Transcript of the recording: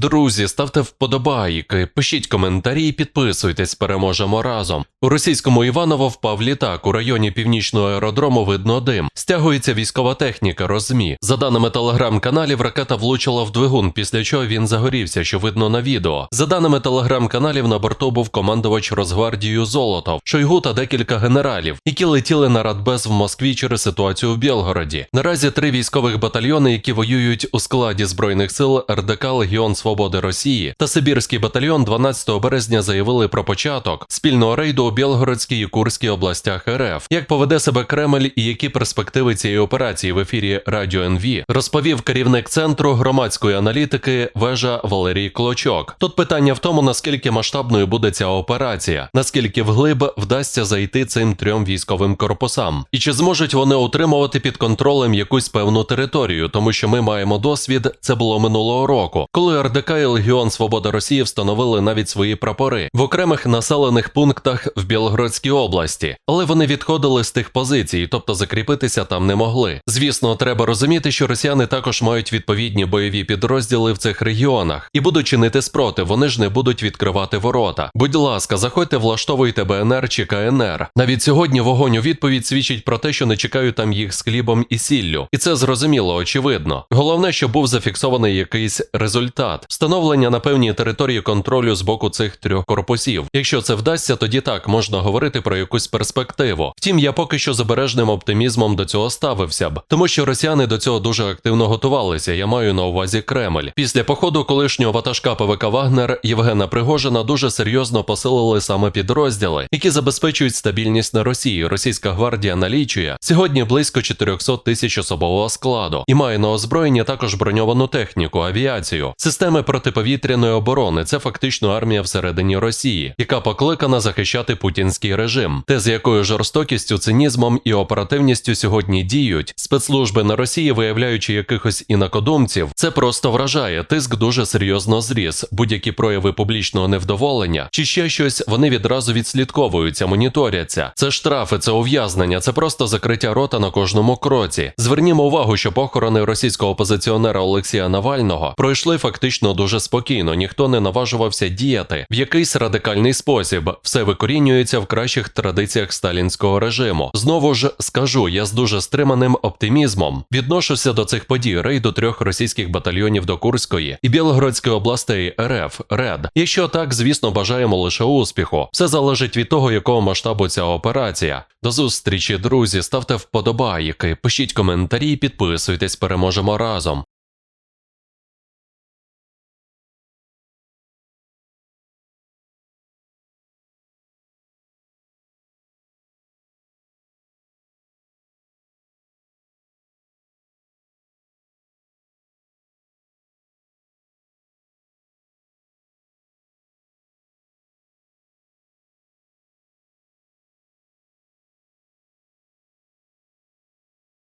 Друзі, ставте вподобайки, пишіть коментарі, і підписуйтесь, переможемо разом. У російському Іваново впав літак. У районі північного аеродрому видно дим. Стягується військова техніка, розмі. За даними телеграм-каналів, ракета влучила в двигун, після чого він загорівся, що видно на відео. За даними телеграм-каналів, на борту був командувач Росгвардією Золотов, Шойгу та декілька генералів, які летіли на Радбез в Москві через ситуацію в Білгороді. Наразі три військових батальйони, які воюють у складі збройних сил РДК Легіон Свободи Росії та Сибірський батальйон 12 березня заявили про початок спільного рейду у Білгородській і Курській областях РФ. Як поведе себе Кремль і які перспективи цієї операції в ефірі Радіо НВ, розповів керівник центру громадської аналітики вежа Валерій Клочок. Тут питання в тому, наскільки масштабною буде ця операція, наскільки вглиб вдасться зайти цим трьом військовим корпусам, і чи зможуть вони утримувати під контролем якусь певну територію, тому що ми маємо досвід. Це було минулого року, коли РДК і Легіон Свобода Росії встановили навіть свої прапори в окремих населених пунктах в Білгородській області, але вони відходили з тих позицій, тобто закріпитися там не могли. Звісно, треба розуміти, що росіяни також мають відповідні бойові підрозділи в цих регіонах і будуть чинити спротив. Вони ж не будуть відкривати ворота. Будь ласка, заходьте, влаштовуйте БНР чи КНР. Навіть сьогодні вогонь у відповідь свідчить про те, що не чекають там їх з хлібом і сіллю, і це зрозуміло, очевидно. Головне, щоб був зафіксований якийсь результат, встановлення на певній території контролю з боку цих трьох корпусів. Якщо це вдасться, тоді так можна говорити про якусь перспективу. Втім, я поки що з обережним оптимізмом до цього ставився б, тому що росіяни до цього дуже активно готувалися. Я маю на увазі Кремль. Після походу колишнього ватажка ПВК Вагнер Євгена Пригожина дуже серйозно посилили саме підрозділи, які забезпечують стабільність на Росії. Російська гвардія налічує сьогодні близько 400 тисяч особового складу і має на озброєння також броньовану техніку, авіацію, системи протиповітряної оборони. Це фактично армія всередині Росії, яка покликана захищати путінський режим. Те, з якою жорстокістю, цинізмом і оперативністю сьогодні діють спецслужби на Росії, виявляючи якихось інакодумців, це просто вражає. Тиск дуже серйозно зріс. Будь-які прояви публічного невдоволення чи ще щось, вони відразу відслідковуються, моніторяться. Це штрафи, це ув'язнення, це просто закриття рота на кожному кроці. Звернімо увагу, що похорони російського опозиціонера Олексія Навального пройшли фактично дуже спокійно. Ніхто не наважувався діяти в якийсь радикальний спосіб. Все викорінюється в кращих традиціях сталінського режиму. Знову ж скажу, я з дуже стриманим оптимізмом відношуся до цих подій рейду трьох російських батальйонів до Курської і Білгородської областей РФ РЕД. Якщо так, звісно, бажаємо лише успіху. Все залежить від того, якого масштабу ця операція. До зустрічі, друзі. Ставте вподобайки, пишіть коментарі, підписуйтесь, переможемо разом.